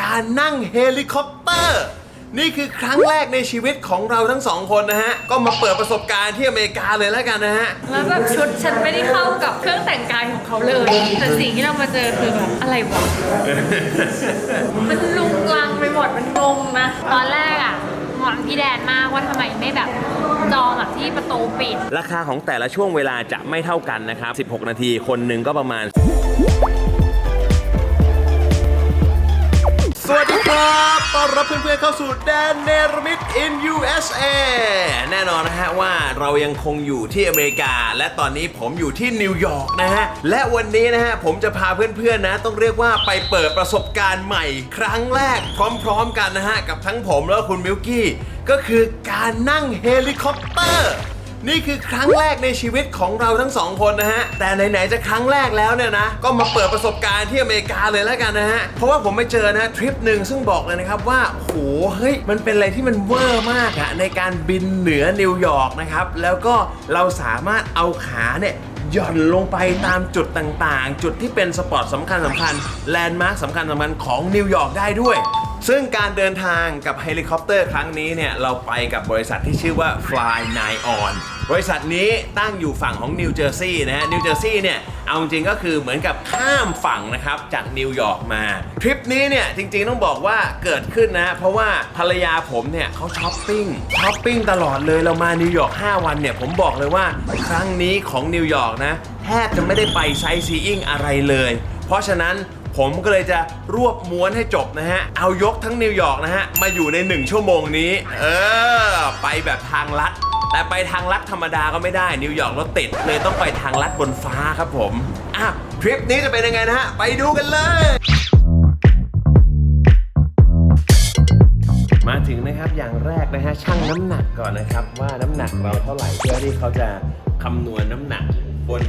การนั่งเฮลิคอปเตอร์ นี่คือครั้งแรกในชีวิตของเราทั้งสองคนนะฮะ ก็มาเปิดประสบการณ์ที่อเมริกาเลยแล้วกันนะฮะ แล้วแบบชุดฉันไม่ได้เข้ากับเครื่องแต่งกายของเขาเลย แต่สิ่งที่เรามาเจอคือแบบอะไรวะ มันลุงลังไปหมด มันงงนะ ตอนแรกอะหวังพี่แดนมากว่าทำไมไม่แบบจองแบบที่ประตูปิด ราคาของแต่ละช่วงเวลาจะไม่เท่ากันนะครับ 16 นาทีคนหนึ่งก็ประมาณ สวัสดีครับต้อนรับเพื่อนๆเข้าสู่แดนเนรมิต in USA แน่นอนนะฮะว่าเรายังคงอยู่ที่อเมริกา และตอนนี้ผมอยู่ที่นิวยอร์กนะฮะ และวันนี้นะฮะผมจะพาเพื่อนๆนะ ต้องเรียกว่าไปเปิดประสบการณ์ใหม่ครั้งแรกพร้อมๆกันนะฮะ กับทั้งผมแล้วคุณมิลกี้ ก็คือการนั่งเฮลิคอปเตอร์ นี่คือครั้งแรกในชีวิตของเราทั้งสองคนนะฮะ แต่ไหนๆจะครั้งแรกแล้วเนี่ยนะ ก็มาเปิดประสบการณ์ที่อเมริกาเลยแล้วกันนะฮะ เพราะว่าผมไปเจอนะทริปหนึ่งซึ่งบอกเลยนะครับว่าโหเฮ้ย มันเป็นอะไรที่มันเวอร์มากอะในการบินเหนือนิวยอร์กนะครับ แล้วก็เราสามารถเอาขาเนี่ยหย่อนลงไปตามจุดต่างๆ จุดที่เป็นสปอตสำคัญสำคัญแลนด์มาร์คสำคัญสำคัญของนิวยอร์กได้ด้วย ซึ่งการเดินทางกับเฮลิคอปเตอร์ครั้งนี้เนี่ย เราไปกับบริษัทที่ชื่อว่า Fly n i On บริษัทนี้ตั้งอยู่ฝั่งของนิวเจอร์ซีย์นะฮะ นิวเจอร์ซีย์เนี่ย เอาจริงก็คือเหมือนกับข้ามฝั่งนะครับ จากนิวยอร์กมา ทริปนี้เนี่ย จริงๆต้องบอกว่าเกิดขึ้นนะ เพราะว่าภรรยาผมเนี่ยเขาช้อปปิ้งช้อปปิ้งตลอดเลยเรามานิวยอร์ก5วันเนี่ย ผมบอกเลยว่าครั้งนี้ของนิวยอร์กนะแทบจะไม่ได้ไปไซซีอิงอะไรเลย เพราะฉะนั้น ผมก็เลยจะรวบม้วนให้จบนะฮะ เอายกทั้งนิวยอร์กนะฮะ มาอยู่ใน 1 ชั่วโมงนี้ เออ ไปแบบทางลัด แต่ไปทางลัดธรรมดาก็ไม่ได้ นิวยอร์กรถติด เลยต้องไปทางลัดบนฟ้าครับผม อะทริปนี้จะเป็นยังไงนะฮะ ไปดูกันเลย มาถึงนะครับอย่างแรกนะฮะชั่งน้ำหนักก่อนนะครับ ว่าน้ำหนักเราเท่าไหร่เพื่อที่เขาจะคำนวณน้ำหนักบน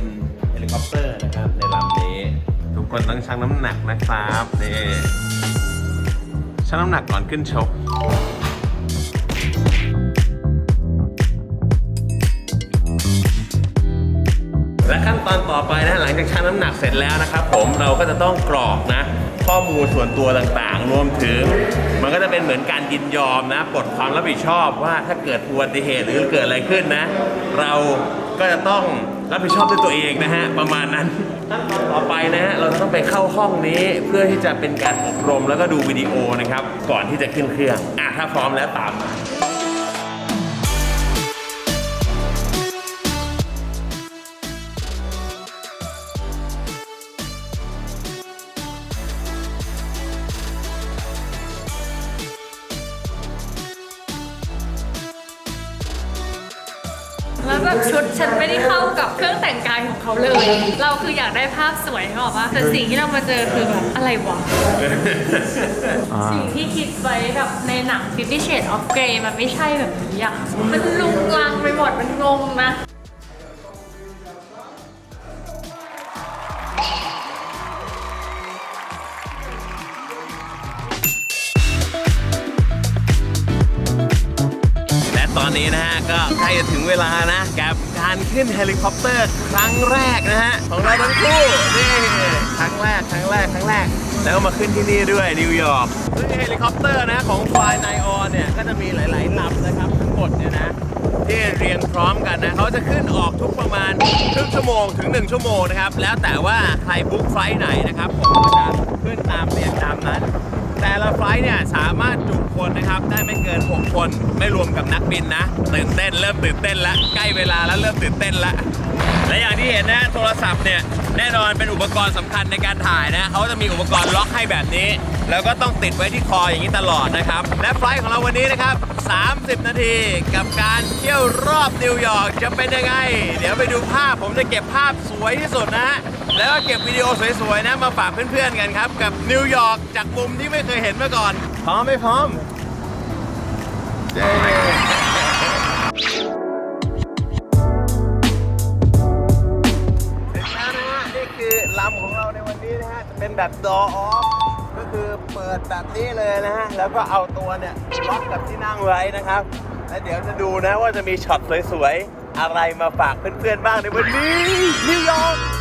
เฮลิคอปเตอร์นะครับในลำ คนต้องชั่งน้ำหนักนะครับนี่ชั่งน้ำหนักก่อนขึ้นชกและขั้นตอนต่อไปนะหลังจากชั่งน้ำหนักเสร็จแล้วนะครับ ผมเราก็จะต้องกรอกนะ ข้อมูลส่วนตัวต่างๆ รวมถึง มันก็จะเป็นเหมือนการยินยอมนะปลดความรับผิดชอบว่าถ้าเกิดอุบัติเหตุหรือเกิดอะไรขึ้นนะ เราก็จะต้องรับผิดชอบด้วยตัวเองนะฮะ ประมาณนั้นขั้น ต่อไปนะฮะเราจะต้องไปเข้าห้องนี้เพื่อที่จะเป็นการอบรมแล้วก็ดูวิดีโอนะครับ ก่อนที่จะขึ้นเครื่องอะถ้าพร้อมแล้วตามมา แล้วแบบชุดฉันไม่ได้เข้ากับเครื่องแต่งกายของเขาเลย เราคืออยากได้ภาพสวยเขาบอกว่าแต่สิ่งที่เรามาเจอคือแบบอะไรวะ สิ่งที่คิดไว้แบบในหนัง Fifty Shades of Grey มันไม่ใช่แบบนี้อะ มันลุงลังไปหมด มันงงนะและ ก็ใกล้จะถึงเวลานะกับการขึ้นเฮลิคอปเตอร์ครั้งแรกนะฮะของเราทั้งคู่นี่ครั้งแรกครั้งแรกครั้งแรก แล้วมาขึ้นที่นี่ด้วยนิวยอร์กซึ่งเฮลิคอปเตอร์นะของ Fly n i o n เนี่ยก็จะมีหลายๆลำนะครับทั้งหมดเนี่ยนะที่เรียงพร้อมกันนะเขาจะขึ้นออกทุกประมาณครึ่งชั่วโมงถึง 1 ชั่วโมงนะครับแล้วแต่ว่าใครบุ๊กไฟล์ไหนนะครับผมก็จะขึ้นตามเรียงตามนั้น แต่ละไฟล์เนี่ยสามารถจุคนนะครับได้ไม่เกิน 6 คน ไม่รวมกับนักบินนะ ตื่นเต้นเริ่มตื่นเต้นแล้วใกล้เวลาแล้วเริ่มตื่นเต้นแล้วและอย่างที่เห็นนะโทรศัพท์เนี่ยแน่นอนเป็นอุปกรณ์สำคัญในการถ่ายนะเขาจะมีอุปกรณ์ล็อกให้แบบนี้ แล้วก็ต้องติดไว้ที่คออย่างนี้ตลอดนะครับ และไฟล์ของเราวันนี้นะครับ 30 นาทีกับการเที่ยวรอบนิวยอร์กจะเป็นยังไง เดี๋ยวไปดูภาพผมจะเก็บภาพสวยที่สุดนะฮะ แล้วก็เก็บวิดีโอสวยๆนะมาฝากเพื่อนๆกันครับ กับนิวยอร์กจากมุมที่ไม่เคยเห็นมาก่อน พร้อมไม่พร้อมเย้ถึงแล้วนะฮะนี่คือลำของเราในวันนี้นะฮะจะเป็นแบบ door off ก็คือเปิดแบบนี้เลยนะฮะ แล้วก็เอาตัวเนี่ยล็อกกับที่นั่งไว้นะครับ และเดี๋ยวจะดูนะว่าจะมีช็อตสวยๆ อะไรมาฝากเพื่อนๆบ้างในวันนี้นิวยอร์ก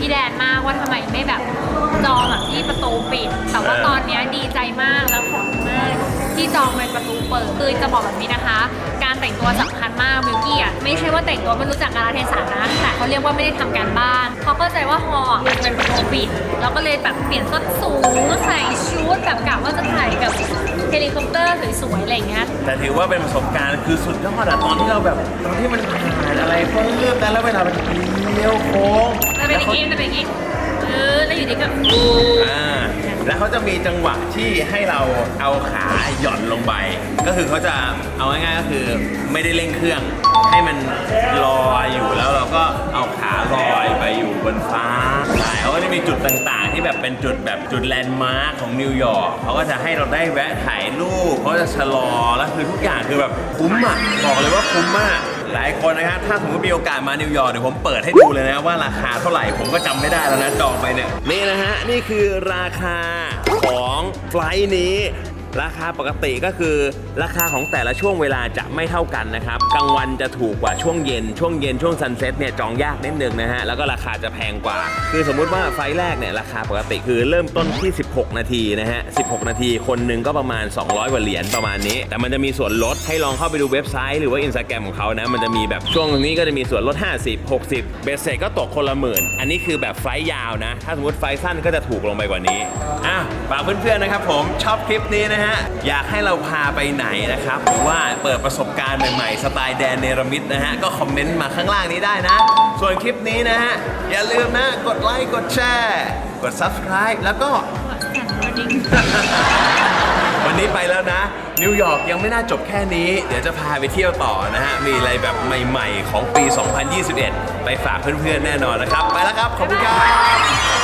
พี่แดนมากว่าทำไมไม่แบบจองแบบที่ประตูปิด แต่ว่าตอนเนี้ยดีใจมากแล้วขอบคุณมากที่จองเป็นประตูเปิดคือจะบอกแบบนี้นะคะ การแต่งตัวสำคัญมากมิวกี้อะไม่ใช่ว่าแต่งตัวไม่รู้จักกาลเทศะนะแต่เขาเรียกว่าไม่ได้ทำการบ้านเขาเข้าใจว่าฮอเป็นประตูปิดแล้วก็เลยแบบเปลี่ยนส้นสูงใส่ชุดแบบกะว่าจะถ่ายกับเฮลิคอปเตอร์สวยๆอะไรอย่างเงี้ย แต่ถือว่าเป็นประสบการณ์คือสุดยอดอะตอนที่เราแบบตอนที่มันผ่านอะไรเพิ่มแต่แล้วเวลามันเลี้ยวโค้ง เป็นแล้วอย่างเขานี้มันเป็นอย่างนี้เออแล้วอยู่ดีก็อ่าแล้วเขาจะมีจังหวะที่ให้เราเอาขาหย่อนลงไป ก็คือเขาจะเอาง่ายๆก็คือไม่ได้เร่งเครื่อง ให้มันลอยอยู่แล้วเราก็เอาขาลอยไปอยู่บนฟ้าใช่เขาก็จะมีจุดต่างๆ ที่แบบเป็นจุดแบบจุดแลนด์มาร์คของนิวยอร์กเขาก็จะให้เราได้แวะถ่ายรูปเขาจะชะลอแล้วคือทุกอย่างคือแบบคุ้มอะบอกเลยว่าคุ้มมาก หลายคนนะครับถ้าสมมติมีโอกาสมานิวยอร์กเดี๋ยวผมเปิดให้ดูเลยนะว่าราคาเท่าไหร่ผมก็จำไม่ได้แล้วนะจองไปเนี่ยนี่นะฮะนี่คือราคาของไฟลท์นี้ ราคาปกติก็คือ ราคาของแต่ละช่วงเวลาจะไม่เท่ากันนะครับกลางวันจะถูกกว่าช่วงเย็น ช่วงเย็นช่วงซันเซ็ตเนี่ยจองยากนิดนึงนะฮะแล้วก็ราคาจะแพงกว่า คือสมมุติว่าไฟแรกเนี่ยราคาปกติคือเริ่มต้นที่ 16 นาทีนะฮะ 16 นาที คนหนึ่งก็ประมาณ 200กว่าเหรียญประมาณนี้ แต่มันจะมีส่วนลดให้ลองเข้าไปดูเว็บไซต์หรือว่าอินสตาแกรมของเขานะมันจะมีแบบช่วงนี้ก็จะมีส่วนลด 50 60 เบสเซก็ตกคนละหมื่น อันนี้คือแบบไฟยาวนะ ถ้าสมมติไฟสั้นก็จะถูกลงไปกว่านี้อะฝากเพื่อนๆนะครับผมชอบคลิปนี้นะฮะ อยากให้เราพาไปไหนนะครับ หรือว่าเปิดประสบการณ์ใหม่ๆ สไตล์แดนเนรมิตนะฮะ ก็คอมเมนต์มาข้างล่างนี้ได้นะ ส่วนคลิปนี้นะฮะ อย่าลืมนะ กดไลค์ กดแชร์ กด subscribe แล้วก็สั่นกระดิ่งวันนี้ไปแล้วนะ นิวยอร์กยังไม่น่าจบแค่นี้ เดี๋ยวจะพาไปเที่ยวต่อนะฮะ มีอะไรแบบใหม่ ๆ ของปี 2021 ไปฝากเพื่อนๆ แน่นอนนะครับ ไปแล้วครับ ขอบคุณครับ